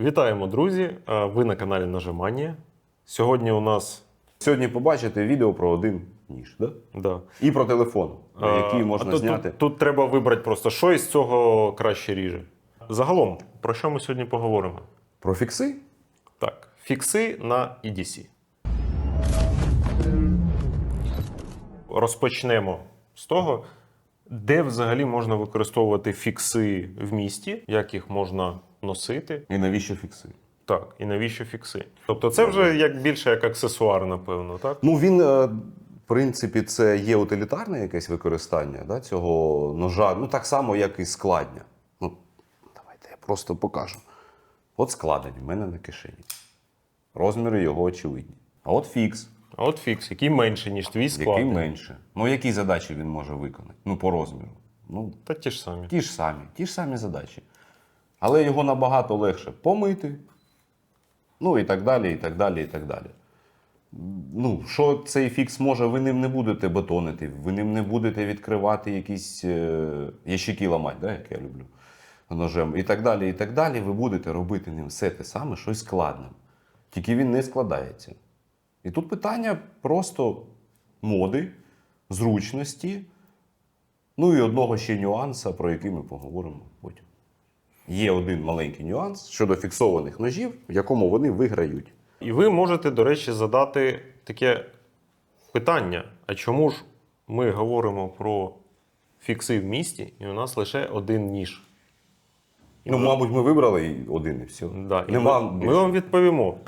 Вітаємо, друзі! Е, Ви на каналі Нажимання. Сьогодні у нас Сьогодні побачите відео про один ніж, да? да, І про телефон, е, який можна а тут, зняти. Тут, тут треба вибрати просто, що із цього краще ріже. Загалом, про що ми сьогодні поговоримо? Про фікси? Так, фікси на EDC. Розпочнемо з того, де взагалі можна використовувати фікси в місті, як їх можна носити. І навіщо фікси? Так, і навіщо фікси? Тобто, це вже як більше як аксесуар, напевно, так? Ну він, е, в принципі, це є утилітарне якесь використання да, цього ножа. Ну так само, як і складня. Ну, давайте я просто покажу. От складень в мене на кишені. Розміри його очевидні. А от фікс, А от фікс, який менший, ніж твій склад. який менше. Ну, які задачі він може виконати? Ну, по розміру. Ну, Та ті ж самі. Ті ж самі, ті ж самі задачі. Але його набагато легше помити. Ну і так далі, і так далі, і так далі. Ну, що цей фікс може, ви ним не будете бетонити, ви ним не будете відкривати якісь е, ящики ламати, да, як я люблю ножем. І так далі, і так далі. Ви будете робити ним все те саме, що й складним. Тільки він не складається. І тут питання просто моди, зручності. Ну і одного ще нюанса, про який ми поговоримо потім. Є один маленький нюанс щодо фіксованих ножів, в якому вони виграють. І ви можете, до речі, задати таке питання: а чому ж ми говоримо про фікси в місті, і у нас лише один ніж? І Ну, ми- мабуть, ми вибрали один і все. Да, і Нема ми, ми вам відповімо.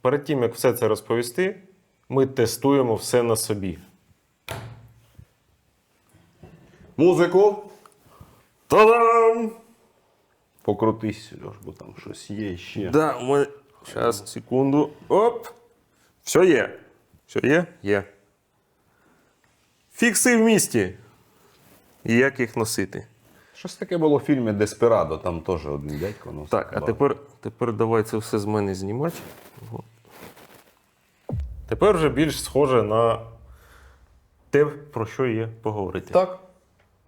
Перед тим, як все це розповісти, ми тестуємо все на собі. Музику. Та-дам! Покрутись, Сереж, бо там щось є ще. Да, ми... Зараз, секунду. Оп! Все є. Все є? Є. Фікси в місті. І як їх носити? Щось таке було в фільмі Деспирадо, там теж один дядько носив. Так, а тепер, тепер давай це все з мене знімати. Тепер вже більш схоже на те, про що є поговорити. Так.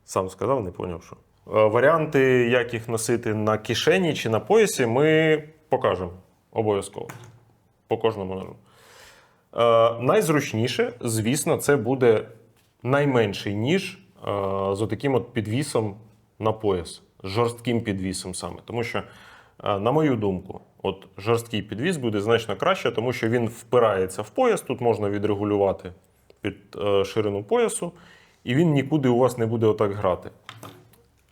Сам сказав, не поняв, що. Е, Варіанти, як їх носити на кишені чи на поясі, ми покажемо обов'язково. По кожному ножу. Е, найзручніше, звісно, це буде найменший ніж е, з отаким от підвісом на пояс, з жорстким підвісом саме. Тому що, е, на мою думку, от жорсткий підвіс буде значно краще, тому що він впирається в пояс. Тут можна відрегулювати під е, ширину поясу, і він нікуди у вас не буде отак грати.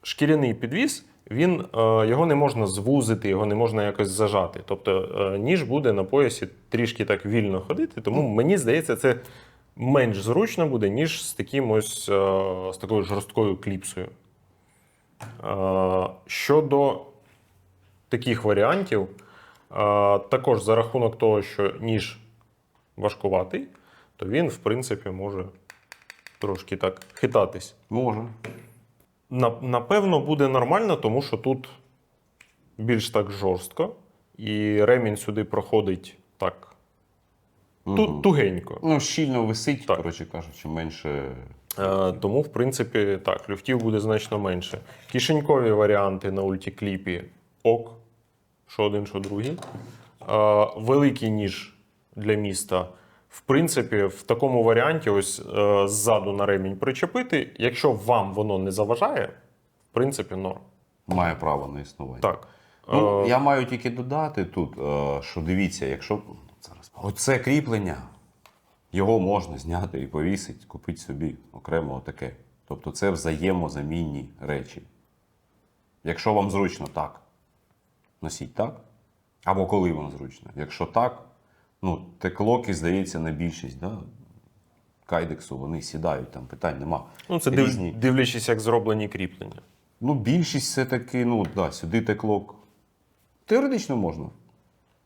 Шкіряний підвіс, він, е, його не можна звузити, його не можна якось зажати. Тобто е, ніж буде на поясі трішки так вільно ходити, тому мені здається, це менш зручно буде, ніж з таким ось е, з такою жорсткою кліпсою. Щодо таких варіантів, також за рахунок того, що ніж важкуватий, то він, в принципі, може трошки так хитатись. Може. На- Напевно, буде нормально, тому що тут більш так жорстко, і ремінь сюди проходить так ту- тугенько. Ну, щільно висить, Так. коротше кажучи, менше. Е, тому, в принципі, так, люфтів буде значно менше. Кишенькові варіанти на ультікліпі ок, що один, що другий. Е, великий ніж для міста. В принципі, в такому варіанті, ось е, ззаду на ремінь причепити. Якщо вам воно не заважає, в принципі, норм. Має право на існування. Так. Ну, Е, я маю тільки додати тут, е, що дивіться, якщо зараз оце кріплення, його можна зняти і повісити, купити собі окремо таке. Тобто це взаємозамінні речі. Якщо вам зручно так, носіть так. Або коли вам зручно. Якщо так, ну, теклоки, здається, на більшість, да? кайдексу, вони сідають, там питань нема. Ну, це Різні. дивлячись, як зроблені кріплення. Ну, більшість все-таки, ну, да, сюди теклок. Теоретично можна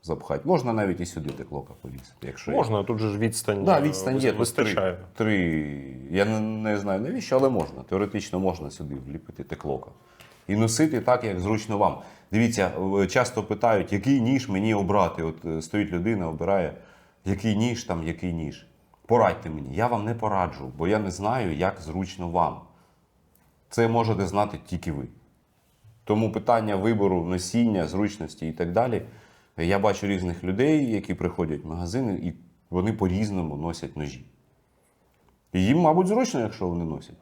запхати. Можна навіть і сюди теклока повісити. Якщо є. Тут же ж відстань, Да, е, відстань є. вистачає. Три, три. Я не, не знаю навіщо, але можна. Теоретично можна сюди вліпити теклока. І носити так, як зручно вам. Дивіться, часто питають, який ніж мені обрати. От е, стоїть людина, обирає, який ніж там, який ніж. Порадьте мені. Я вам не пораджу, бо я не знаю, як зручно вам. Це можете знати тільки ви. Тому питання вибору носіння, зручності і так далі. Я бачу різних людей, які приходять в магазини, і вони по-різному носять ножі. І їм, мабуть, зручно, якщо вони носять.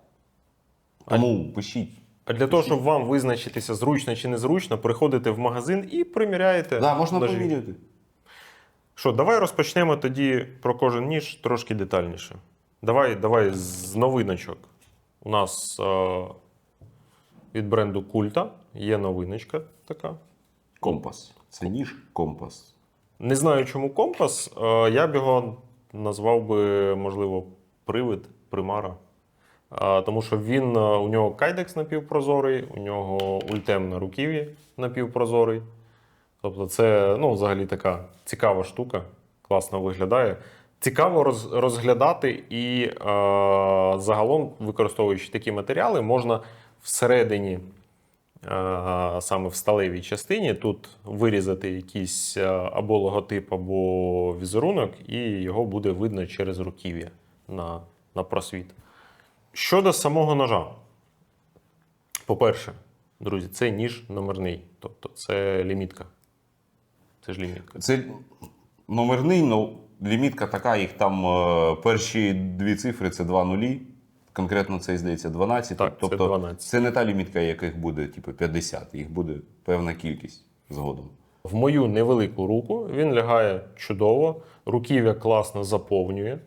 Тому пишіть. А для того, щоб вам визначитися, зручно чи незручно, приходите в магазин і приміряєте. Да, можна ножі. поміряти. Що, давай розпочнемо тоді про кожен ніж трошки детальніше. Давай, давай з новиночок. У нас е, від бренду Культа є новиночка така. Компас. Це ніж компас. Не знаю, чому компас. Е, я б його назвав би, можливо, привид, примара. Тому що він, е, у нього кайдекс напівпрозорий, у нього ультем на руків'ї напівпрозорий. Тобто, це ну, взагалі така цікава штука, класно виглядає. Цікаво роз, розглядати і е, загалом, використовуючи такі матеріали, можна всередині, е, саме в сталевій частині, тут вирізати якийсь е, або логотип, або візерунок, і його буде видно через руків'я на, на просвіт. Щодо самого ножа, по-перше, друзі, це ніж номерний, тобто це лімітка. Це ж лімітка. Це номерний, ну, лімітка така, їх там е, перші дві цифри це два нулі. Конкретно це здається 12. Так, це тобто 12. це не та лімітка, яких буде типу, 50, їх буде певна кількість згодом. В мою невелику руку він лягає чудово, руків'я класно заповнює.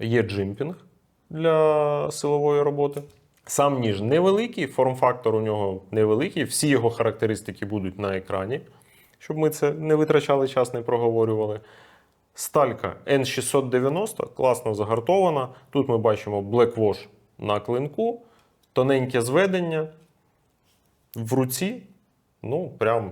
Є джимпінг для силової роботи. Сам ніж невеликий, форм-фактор у нього невеликий, всі його характеристики будуть на екрані, щоб ми це не витрачали час, не проговорювали. Сталька N690 класно загартована. Тут ми бачимо Black Wash на клинку, тоненьке зведення. В руці, ну, прям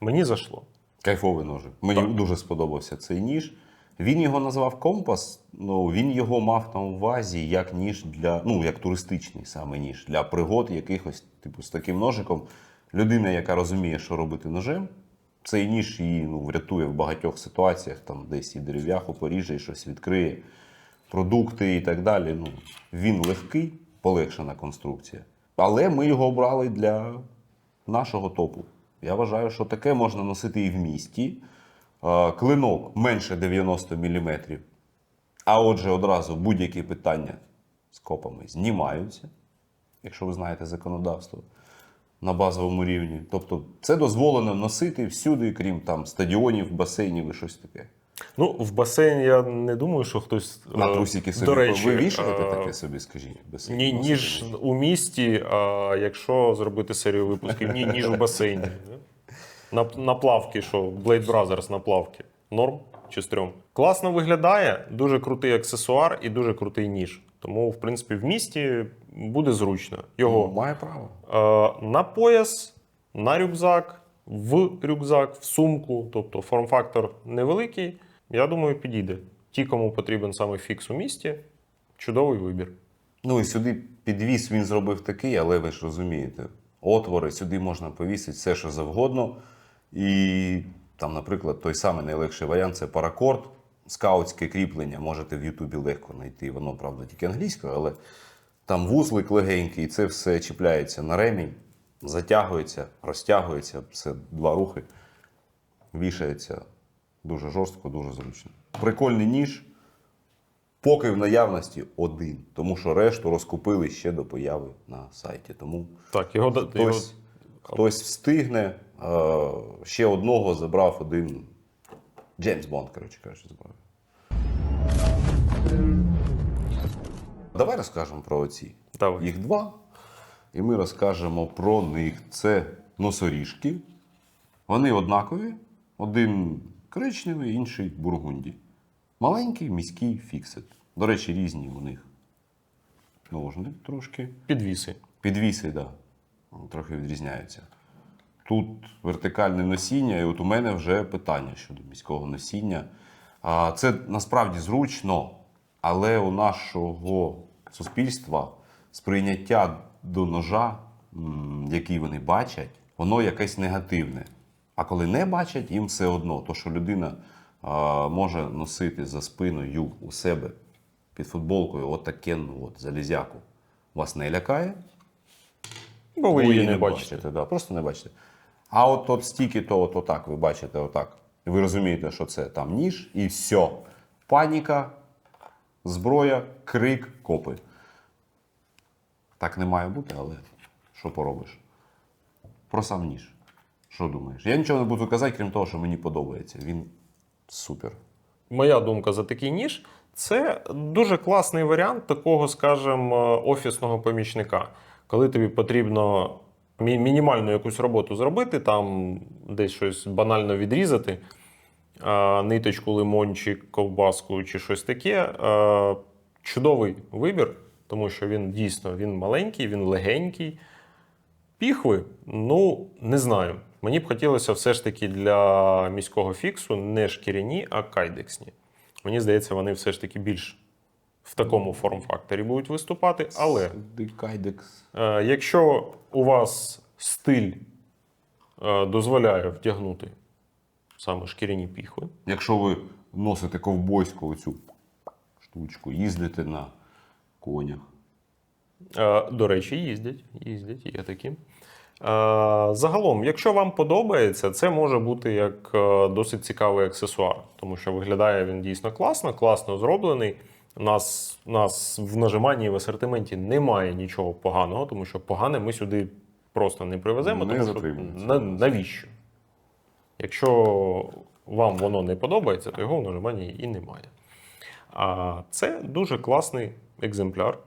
мені зайшло. Кайфовий ножик. Мені дуже сподобався цей ніж. Він його назвав компас. Ну він його мав на увазі як ніж для, ну як туристичний саме ніж для пригод якихось, типу, з таким ножиком. Людина, яка розуміє, що робити ножем, цей ніж її ну, врятує в багатьох ситуаціях, там десь і дерев'яху поріже, і щось відкриє, продукти і так далі. Ну, він легкий, полегшена конструкція. Але ми його обрали для нашого топу. Я вважаю, що таке можна носити і в місті. Е, Клинок менше 90 мм. А отже, одразу будь-які питання з копами знімаються, якщо ви знаєте законодавство на базовому рівні. Тобто це дозволено носити всюди, крім там стадіонів, басейнів і щось таке. Ну, в басейн я не думаю, що хтось. На е, трусики собі до речі, ви вішаєте е, таке собі, скажіть. басейн Ні, ніж? у місті, а якщо зробити серію випусків, ні, ніж у басейні. На, на плавки, що Blade Brothers на плавки. Норм чи стрьом? Класно виглядає, дуже крутий аксесуар і дуже крутий ніж. Тому, в принципі, в місті буде зручно. Його Має право. Е, на пояс, на рюкзак, в рюкзак, в сумку, тобто форм-фактор невеликий, я думаю, підійде. Ті, кому потрібен саме фікс у місті, чудовий вибір. Ну і сюди підвіс він зробив такий, але ви ж розумієте, отвори, сюди можна повісити все, що завгодно. І там, наприклад, той самий найлегший варіант це паракорд, скаутське кріплення. Можете в Ютубі легко знайти. Воно, правда, тільки англійською, але там вузлик легенький, і це все чіпляється на ремінь, затягується, розтягується, все два рухи, вішається дуже жорстко, дуже зручно. Прикольний ніж. Поки в наявності один, тому що решту розкупили ще до появи на сайті. Тому Так, його, да- його хтось, хтось встигне. Е, ще одного забрав один Джеймс Бонд, коротше кажучи, забрав. Давай розкажемо про оці. Давай. Їх два. І ми розкажемо про них. Це носоріжки. Вони однакові. Один коричневий, інший бургунді. Маленький міський фіксит. До речі, різні у них. Ножни трошки. підвіси. Підвіси, так. Да. Трохи відрізняються. Тут вертикальне носіння, і от у мене вже питання щодо міського носіння. Це насправді зручно, але у нашого суспільства сприйняття до ножа, який вони бачать, воно якесь негативне. А коли не бачать, їм все одно. То, що людина може носити за спиною у себе під футболкою от таке, ну, от, залізяку, вас не лякає, Бо ви її не бачите. бачите. да, просто не бачите. А от, от стільки, то от, отак, ви бачите, отак. Ви розумієте, що це там ніж, і все. Паніка, зброя, крик, копи. Так не має бути, але що поробиш? Про сам ніж. Що думаєш? Я нічого не буду казати, крім того, що мені подобається. Він супер. Моя думка за такий ніж це дуже класний варіант такого, скажімо, офісного помічника. Коли тобі потрібно мінімальну якусь роботу зробити, там десь щось банально відрізати, ниточку, лимончик, ковбаску чи щось таке. Чудовий вибір, тому що він дійсно він маленький, він легенький. Піхви, ну не знаю. Мені б хотілося все ж таки для міського фіксу не шкіряні, а кайдексні. Мені здається, вони все ж таки більш в такому форм-факторі будуть виступати. Але е, якщо у вас стиль е, дозволяє вдягнути саме шкіряні піхви, Якщо ви носите ковбойську оцю штучку, їздите на конях. Е, До речі, їздять, їздять, є такі. Загалом, якщо вам подобається, це може бути як досить цікавий аксесуар, тому що виглядає він дійсно класно, класно зроблений. У нас, у нас в нажиманні і в асортименті немає нічого поганого, тому що погане ми сюди просто не привеземо. Не тому що на, навіщо? Якщо вам воно не подобається, то його в нажиманні і немає. А це дуже класний екземпляр.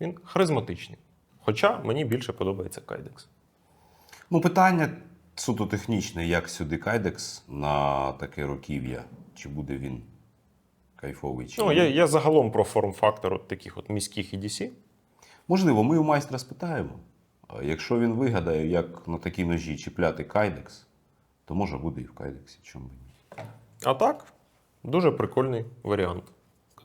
Він харизматичний. Хоча мені більше подобається кайдекс. Ну, питання суто технічне, як сюди кайдекс на таке руків'я. Чи буде він кайфовий? Чи Ну, я, я загалом про форм-фактор от таких от міських EDC. Можливо, ми у майстра спитаємо. Якщо він вигадає, як на такій ножі чіпляти кайдекс, то може буде і в кайдексі. Чому ні? А так, дуже прикольний варіант.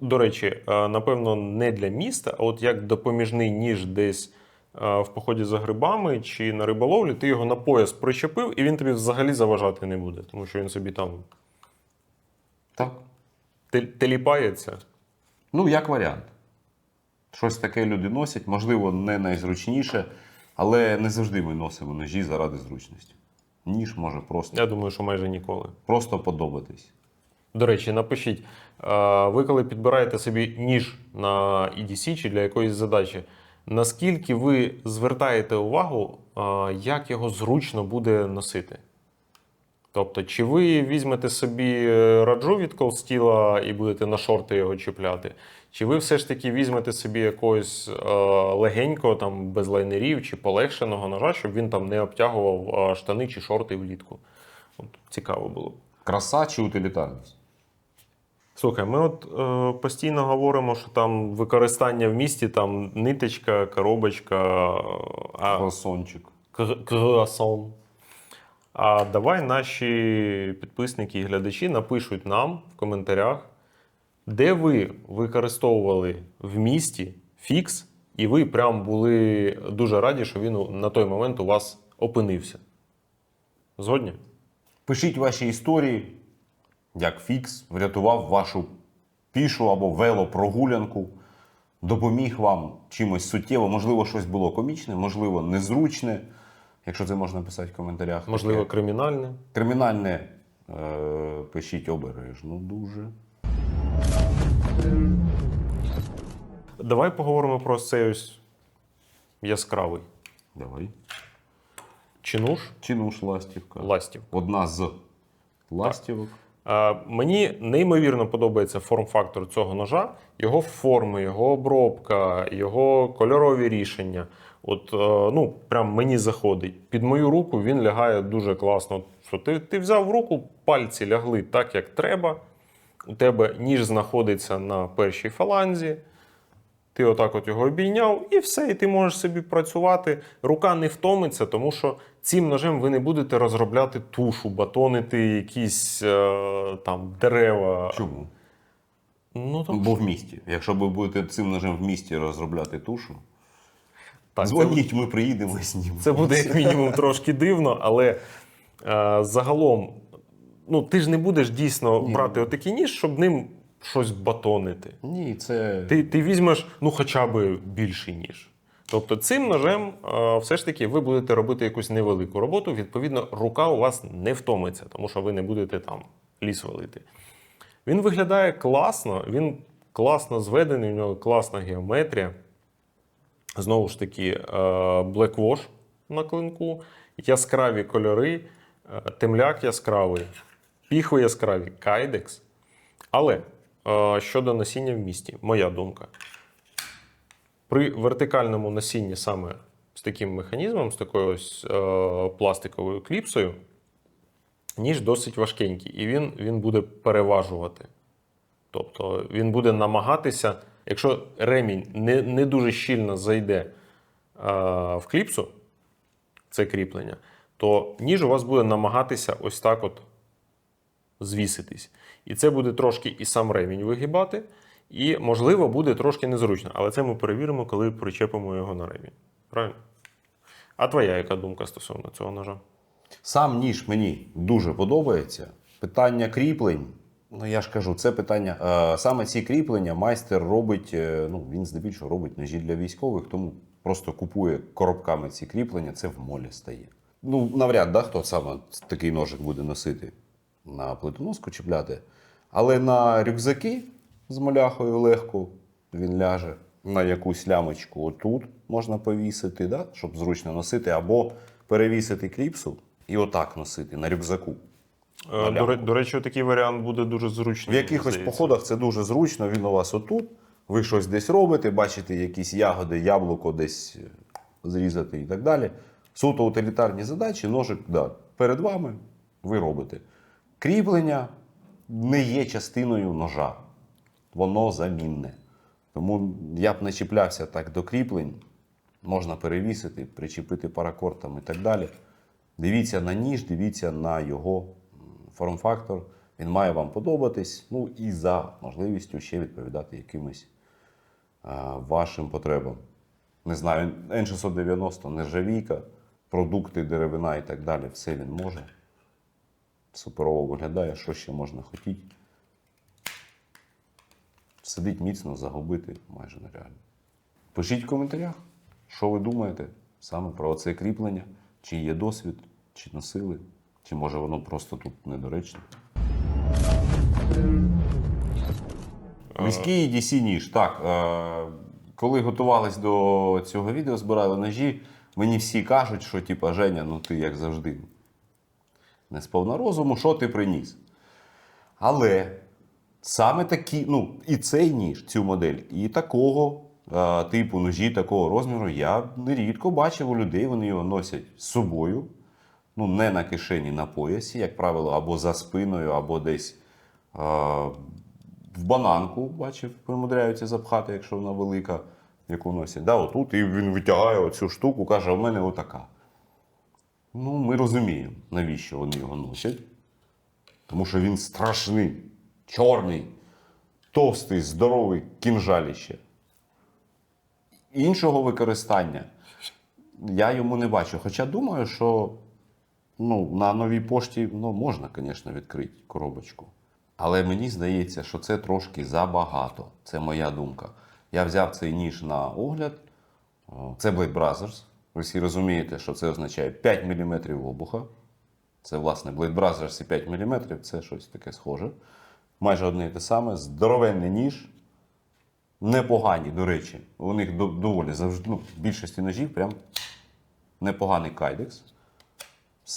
До речі, напевно, не для міста, а от як допоміжний ніж десь в поході за грибами чи на риболовлі, ти його на пояс причепив, і він тобі взагалі заважати не буде, тому що він собі там Так. Тел- теліпається. Ну, як варіант. Щось таке люди носять, можливо, не найзручніше, але не завжди ми носимо ножі заради зручності. Ніж може просто, Я думаю, що майже ніколи. просто подобатись. До речі, напишіть, ви коли підбираєте собі ніж на EDC чи для якоїсь задачі, наскільки ви звертаєте увагу, як його зручно буде носити? Тобто, чи ви візьмете собі е, раджу від колстіла і будете на шорти його чіпляти? Чи ви все ж таки візьмете собі якогось е, легенького, там, без лайнерів чи полегшеного ножа, щоб він там не обтягував е, штани чи шорти влітку? От, цікаво було. Краса чи утилітарність? Слухай, ми от е, постійно говоримо, що там використання в місті, там ниточка, коробочка, а Красончик. кр- круасон. А давай наші підписники і глядачі напишуть нам в коментарях, де ви використовували в місті фікс, і ви прям були дуже раді, що він на той момент у вас опинився. Згодні? Пишіть ваші історії, як фікс врятував вашу пішу або велопрогулянку, допоміг вам чимось суттєво. Можливо, щось було комічне, можливо, незручне. Якщо це можна писати в коментарях. Можливо, Таке. кримінальне. Кримінальне е, пишіть обережно дуже. Давай поговоримо про цей ось яскравий Давай. чинуш Чинуш ластівка. ластів. Одна з ластівок. Е, Мені неймовірно подобається форм-фактор цього ножа, його форми, його обробка, його кольорові рішення. От, е, ну, прям мені заходить. Під мою руку він лягає дуже класно. Що ти, ти взяв в руку, пальці лягли так, як треба. У тебе ніж знаходиться на першій фаланзі. Ти отак от його обійняв, і все, і ти можеш собі працювати. Рука не втомиться, тому що цим ножем ви не будете розробляти тушу, батонити якісь е, там дерева. Чому? Ну, там, Бо в місті. Якщо ви будете цим ножем в місті розробляти тушу, так, це, ми приїдемо і знімемо. це буде як мінімум трошки дивно, але е, загалом, ну, ти ж не будеш дійсно Ні. брати отакий ніж, щоб ним щось батонити. Ні, це. Ти, ти візьмеш ну, хоча б більший ніж. Тобто цим ножем е, все ж таки ви будете робити якусь невелику роботу. Відповідно, рука у вас не втомиться, тому що ви не будете там ліс валити. Він виглядає класно, він класно зведений, у нього класна геометрія. Знову ж таки, Wash на клинку, яскраві кольори, е, темляк яскравий, піхви яскраві, кайдекс. Але е, щодо носіння в місті, моя думка. При вертикальному носінні саме з таким механізмом, з такою ось е, пластиковою кліпсою, ніж досить важкенький, і він, він буде переважувати. Тобто він буде намагатися, якщо ремінь не, не дуже щільно зайде е, в кліпсу, це кріплення, то ніж у вас буде намагатися ось так от звіситись. І це буде трошки і сам ремінь вигибати, і, можливо, буде трошки незручно. Але це ми перевіримо, коли причепимо його на ремінь. Правильно? А твоя яка думка стосовно цього ножа? Сам ніж мені дуже подобається. Питання кріплень. Ну я ж кажу, це питання. Е, саме ці кріплення майстер робить. е, Ну він здебільшого робить ножі для військових, тому просто купує коробками ці кріплення. Це в молі стає. Ну навряд да, хто саме такий ножик буде носити на плитоноску чіпляти. Але на рюкзаки з моляхою легко він ляже на якусь лямочку отут можна повісити, да, щоб зручно носити, або перевісити кліпсу і отак носити на рюкзаку. Е, До, до речі, такий варіант буде дуже зручний. В якихось здається. походах це дуже зручно, він у вас отут. Ви щось десь робите, бачите якісь ягоди, яблуко десь е, зрізати і так далі. Суто утилітарні задачі, ножик да, перед вами ви робите. Кріплення не є частиною ножа, воно замінне. Тому я б не чіплявся так до кріплень. Можна перевісити, причепити паракортом і так далі. Дивіться на ніж, дивіться на його форм-фактор. Він має вам подобатись. Ну і за можливістю ще відповідати якимось а, вашим потребам. Не знаю, N690, нержавійка, продукти, деревина і так далі. Все він може. Суперово виглядає, що ще можна хотіти. Сидить міцно, загубити майже нереально. Пишіть в коментарях, що ви думаєте саме про це кріплення, чи є досвід, чи носили, чи може воно просто тут недоречне. Міський DC ніж. Так, е, коли готувались до цього відео, збирали ножі, мені всі кажуть, що типа Женя, ну ти як завжди не сповна розуму, що ти приніс. Але саме такі, ну, і цей ніж, цю модель, і такого е, типу ножі, такого розміру, я нерідко бачив у людей, вони його носять з собою. Ну, не на кишені, на поясі, як правило, або за спиною, або десь е, в бананку, бачив, примудряються запхати, якщо вона велика, яку носять. Да, отут, і він витягає оцю штуку, каже, в мене отака. Ну, ми розуміємо, навіщо вони його носять. Тому що він страшний, чорний, товстий, здоровий кінжаліще. Іншого використання я йому не бачу. Хоча думаю, що ну, на новій пошті ну, можна, звісно, відкрити коробочку. Але мені здається, що це трошки забагато. Це моя думка. Я взяв цей ніж на огляд. Це Blade Brothers. Ви всі розумієте, що це означає 5 мм обуха. Це, власне, Blade Brothers і 5 мм це щось таке схоже. Майже одне і те саме. Здоровенний ніж. Непогані, до речі. У них доволі завжди, ну, більшості ножів прям непоганий кайдекс.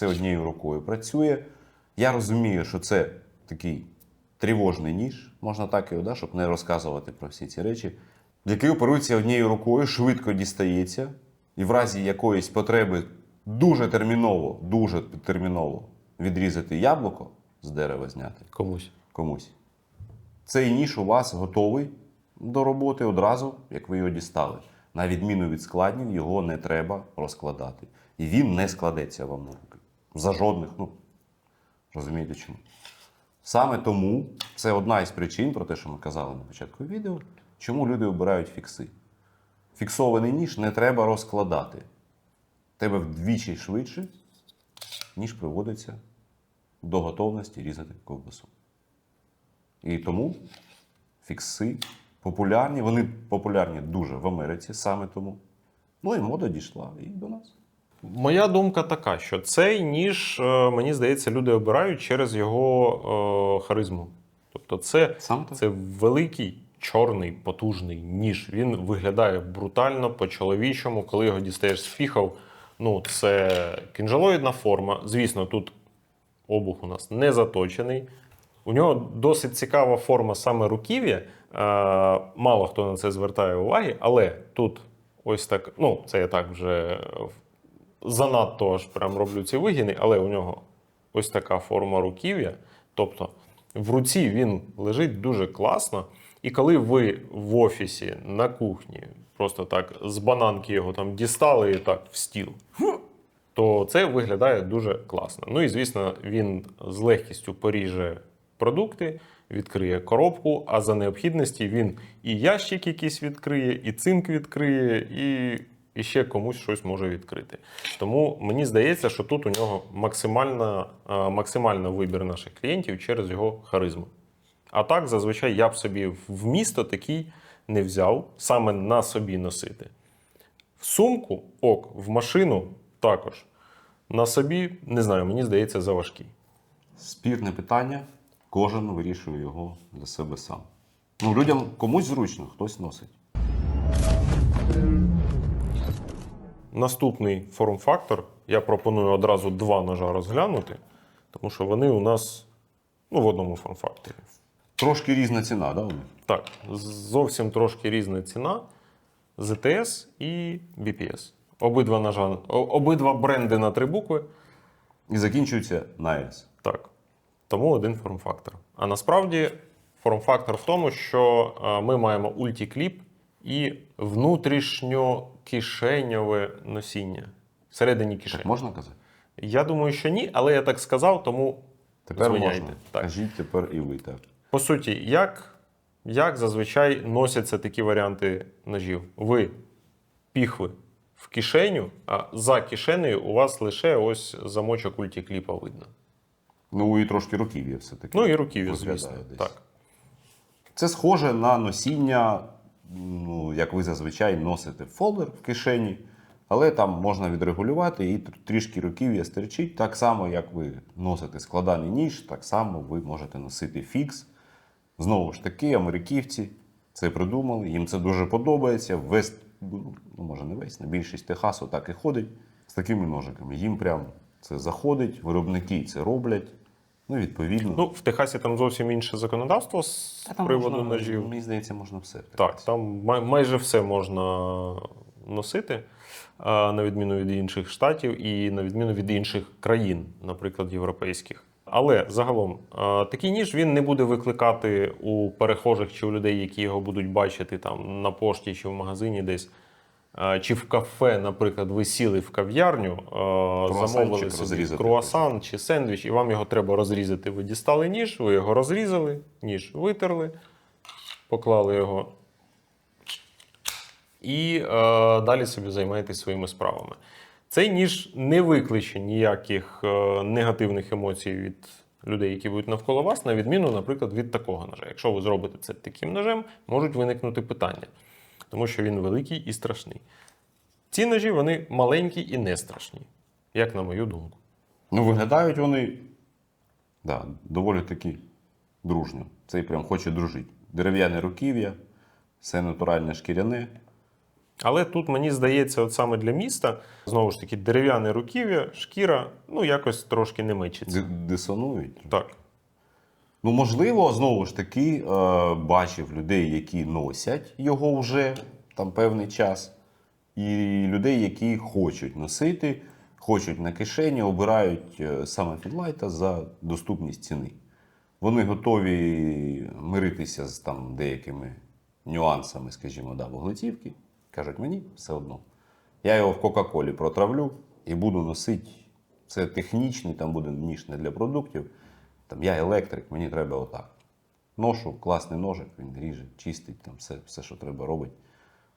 Все однією рукою працює. Я розумію, що це такий тривожний ніж, можна так його, да, щоб не розказувати про всі ці речі, який оперується однією рукою, швидко дістається, і в разі якоїсь потреби дуже терміново, дуже терміново відрізати яблуко з дерева зняти Комусь. комусь. Цей ніж у вас готовий до роботи одразу, як ви його дістали. На відміну від складнів, його не треба розкладати. І він не складеться вам. За жодних, ну, розумієте чому. Саме тому це одна із причин, про те, що ми казали на початку відео, чому люди обирають фікси. Фіксований ніж не треба розкладати. Тебе вдвічі швидше, ніж приводиться до готовності різати ковбасу. І тому фікси популярні, вони популярні дуже в Америці саме тому. Ну і мода дійшла і до нас. Моя думка така, що цей ніж, е, мені здається, люди обирають через його е, харизму. Тобто, це, це великий, чорний, потужний ніж. Він виглядає брутально, по-чоловічому, коли його дістаєш з фіхов. Ну, це кінжалоїдна форма. Звісно, тут обух у нас не заточений. У нього досить цікава форма саме руків'я. Е, мало хто на це звертає уваги, але тут ось так. Ну, це я так вже занадто аж прям роблю ці вигини, але у нього ось така форма руків'я. Тобто в руці він лежить дуже класно. І коли ви в офісі на кухні просто так з бананки його там дістали і так в стіл, то це виглядає дуже класно. Ну і звісно, він з легкістю поріже продукти, відкриє коробку, а за необхідності він і ящик якийсь відкриє, і цинк відкриє, і, і ще комусь щось може відкрити. Тому мені здається, що тут у нього максимальна, е, максимальний вибір наших клієнтів через його харизму. А так, зазвичай я б собі в місто такий не взяв, саме на собі носити. В сумку ок, в машину також. На собі, не знаю, мені здається, заважкий. Спірне питання, кожен вирішує його для себе сам. Ну, людям комусь зручно, хтось носить. Наступний форм-фактор я пропоную одразу два ножа розглянути, тому що вони у нас ну, в одному форм-факторі. Трошки різна ціна, да. Так, зовсім трошки різна ціна ZTS і BPS. Обидва ножа, обидва бренди на три букви. І закінчується на S. Так. Тому один форм-фактор. А насправді форм-фактор в тому, що е, ми маємо ультікліп і внутрішньокишеньове носіння. Всередині Так кишені. можна казати? Я думаю, що ні, але я так сказав, тому Тепер звиняйте. можна. Так. Кажіть тепер і ви так. По суті, як, як зазвичай носяться такі варіанти ножів? Ви піхви в кишеню, а за кишенею у вас лише ось замочок ультікліпа видно. Ну і трошки руків'я все-таки. Ну і руків'я, звісно. десь. Так. Це схоже на носіння, ну, як ви зазвичай носите фолдер в кишені, але там можна відрегулювати і тр- трішки руків'я стерчить. Так само, як ви носите складаний ніж, так само ви можете носити фікс. Знову ж таки, америківці це придумали, їм це дуже подобається. Весь, ну може не весь, на більшість Техасу так і ходить з такими ножиками. Їм прям це заходить, виробники це роблять. Ну, відповідно. Ну, в Техасі там зовсім інше законодавство з Та там приводу можна, ножів. Мені здається, можна все. Так, там май- майже все можна носити, на відміну від інших штатів і на відміну від інших країн, наприклад, європейських. Але загалом такий ніж він не буде викликати у перехожих чи у людей, які його будуть бачити там на пошті чи в магазині десь. Чи в кафе, наприклад, ви сіли в кав'ярню, замовили собі круасан чи сендвіч, і вам його треба розрізати. Ви дістали ніж, ви його розрізали, ніж витерли, поклали його і е, далі собі займаєтесь своїми справами. Цей ніж не викличе ніяких е, негативних емоцій від людей, які будуть навколо вас, на відміну, наприклад, від такого ножа. Якщо ви зробите це таким ножем, можуть виникнути питання, тому що він великий і страшний. Ці ножі вони маленькі і не страшні, як на мою думку. Ну, виглядають вони да, доволі таки дружньо. Цей прям хоче дружити. Дерев'яне руків'я, все натуральне шкіряне. Але тут мені здається, от саме для міста, знову ж таки, дерев'яне руків'я, шкіра, ну якось трошки не мечиться. Дисонують. Так. Ну, можливо, знову ж таки, е, бачив людей, які носять його вже там певний час, і людей, які хочуть носити, хочуть на кишені, обирають е, саме Фінлайта за доступність ціни. Вони готові миритися з там деякими нюансами, скажімо, да, вуглецівки. Кажуть, мені все одно. Я його в Кока-Колі протравлю і буду носити. Це технічний, там буде ніж не для продуктів. Там я електрик, мені треба отак. Ношу, класний ножик, він ріже, чистить, там все, все, що треба робить.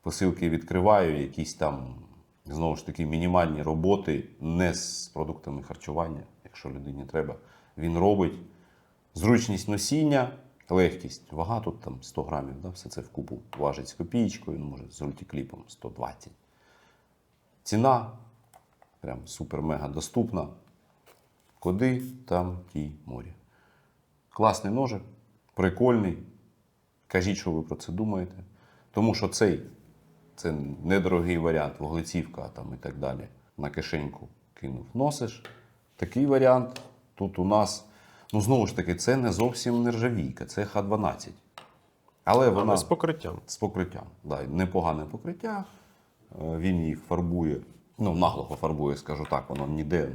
Посилки відкриваю, якісь там, знову ж таки, мінімальні роботи не з продуктами харчування, якщо людині треба. Він робить зручність носіння, легкість. Вага тут там 100 грамів, да, все це вкупу важить з копієчкою, ну, може, з ультікліпом 120. Ціна прям супер-мега доступна. Куди там ті морі. Класний ножик, прикольний. Кажіть, що ви про це думаєте. Тому що цей це недорогий варіант, вуглецівка там і так далі. На кишеньку кинув, носиш. Такий варіант тут у нас, ну знову ж таки, це не зовсім нержавійка, це Х12. Але вона Але з покриттям. з покриттям. Да, непогане покриття. Е, Він їх фарбує, ну, наглого фарбує, скажу так, воно ніде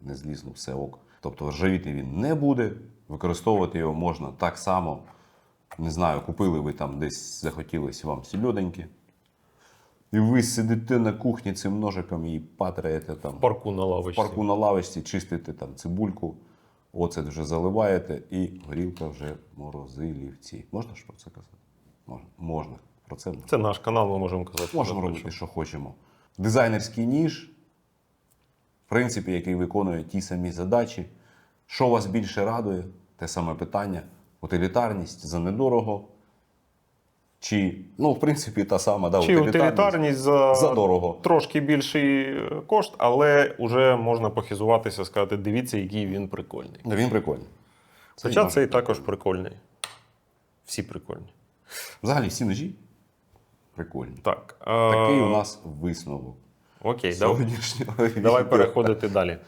не злізло все ок. Тобто ржавіти він не буде. Використовувати його можна так само. Не знаю, купили ви там десь захотілося вам сільоденьки. І ви сидите на кухні цим ножиком і патраєте там В парку на лавочці. парку на лавочці, чистите там цибульку, оцет вже заливаєте, і горілка вже в морозилівці. Можна ж про це казати? Можна. Можна. Про це можна. Це наш канал, ми можемо казати. Можемо що робити, що хочемо. Дизайнерський ніж, в принципі, який виконує ті самі задачі. Що вас більше радує? Те саме питання. Утилітарність за недорого. Чи, ну, в принципі, та сама да, Чи утилітарність за, за дорого. трошки більший е, кошт, але вже можна похизуватися, сказати, дивіться, який він прикольний. Ну, Він прикольний. Цей Хоча цей також прикольний. Всі прикольні. Взагалі всі ножі прикольні. Так. е, Такий у нас висновок. Окей, давай, сьогоднішнього давай відео. переходити далі.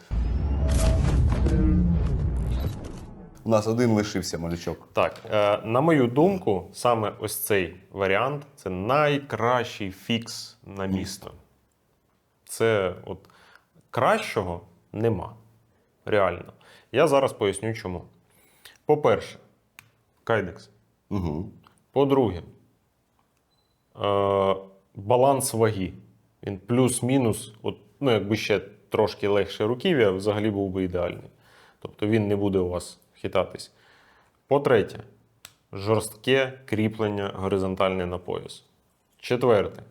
У нас один лишився малючок. Так, е, на мою думку, саме ось цей варіант це найкращий фікс на місто. Це от кращого нема. Реально. Я зараз поясню чому. По-перше, кайдекс. Угу. По-друге, е, баланс ваги. Він плюс-мінус, от, ну, якби ще трошки легше руків'я, взагалі був би ідеальний. Тобто він не буде у вас хитатись. По-третє, жорстке кріплення горизонтальне на пояс. Четверте,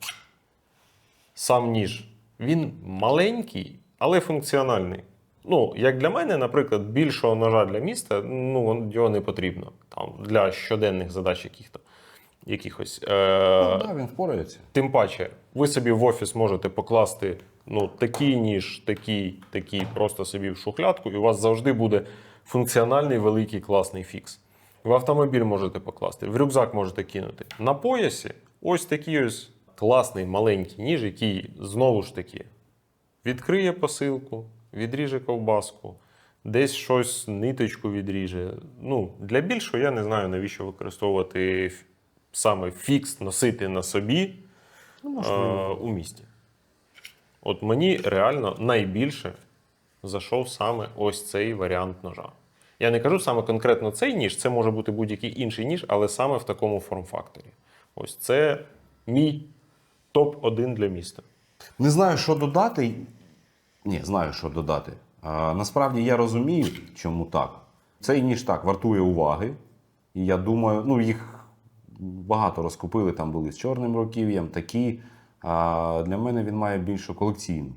сам ніж. Він маленький, але функціональний. Ну, як для мене, наприклад, більшого ножа для міста, ну, його не потрібно. Там, для щоденних задач яких-то, якихось. Е, Ну, да, він впорається. Тим паче, ви собі в офіс можете покласти ну, такий ніж, такий, такий, просто собі в шухлядку, і у вас завжди буде функціональний великий класний фікс. В автомобіль можете покласти, в рюкзак можете кинути. На поясі ось такий ось класний маленький ніж, який знову ж таки відкриє посилку, відріже ковбаску, десь щось ниточку відріже. Ну, для більшого я не знаю, навіщо використовувати саме фікс носити на собі Ну, е, у місті. От мені реально найбільше зайшов саме ось цей варіант ножа. Я не кажу саме конкретно цей ніж, це може бути будь-який інший ніж, але саме в такому форм-факторі. Ось це мій топ-1 для міста. Не знаю, що додати. Ні, знаю, що додати. А, насправді я розумію, чому так. Цей ніж так вартує уваги. І я думаю, ну їх багато розкупили, там були з чорним руків'ям, такі. А для мене він має більшу колекційну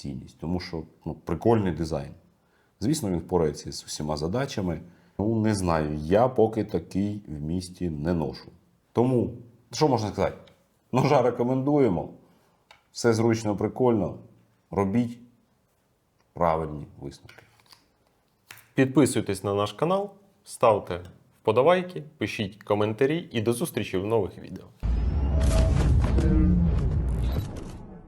цінність, тому що ну, прикольний дизайн. Звісно, він впорається з усіма задачами. Ну, не знаю, я поки такий в місті не ношу. Тому, що можна сказати? Ножа рекомендуємо. Все зручно, прикольно. Робіть правильні висновки. Підписуйтесь на наш канал, ставте вподобайки, пишіть коментарі і до зустрічі в нових відео.